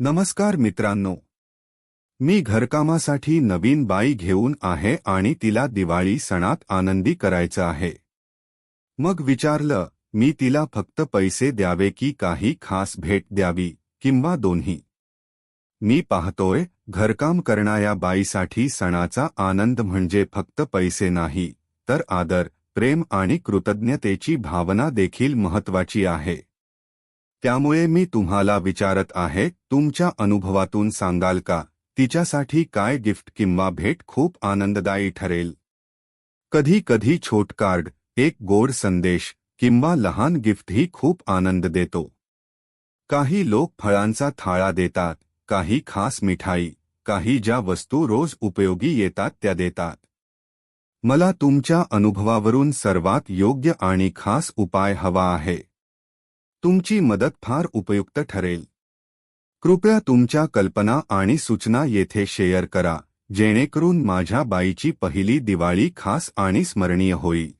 नमस्कार मित्रांनो. मी घरकामासाठी नवीन बाई घेऊन आहे आणि तिला दिवाळी सणात आनंदी करायचं आहे. मग विचारलं मी तिला फक्त पैसे द्यावे की काही खास भेट द्यावी किंवा दोन्ही? मी पाहतोय घरकाम करणाऱ्या बाईसाठी सणाचा आनंद म्हणजे फक्त पैसे नाही तर आदर प्रेम आणि कृतज्ञतेची भावना देखील महत्वाची आहे. त्यामुळे मी तुम्हाला विचारत आहे तुमच्या अनुभवातून सांगाल का? तिच्यासाठी काय गिफ्ट किंवा भेट खूप आनंददायी ठरेल. कधी कधी छोट कार्ड एक गोड संदेश किंवा लहान गिफ्टही खूप आनंद देतो. काही लोक फळांचा थाळा देतात काही खास मिठाई काही ज्या वस्तू रोज उपयोगी येतात त्या देतात. मला तुमच्या अनुभवावरून सर्वात योग्य आणि खास उपाय हवा आहे. तुमची मदत फार उपयुक्त ठरेल. कृपया तुमच्या कल्पना आणि सूचना येथे शेअर करा जेणेकरून माझ्या बाईची पहिली दिवाळी खास आणि स्मरणीय होईल.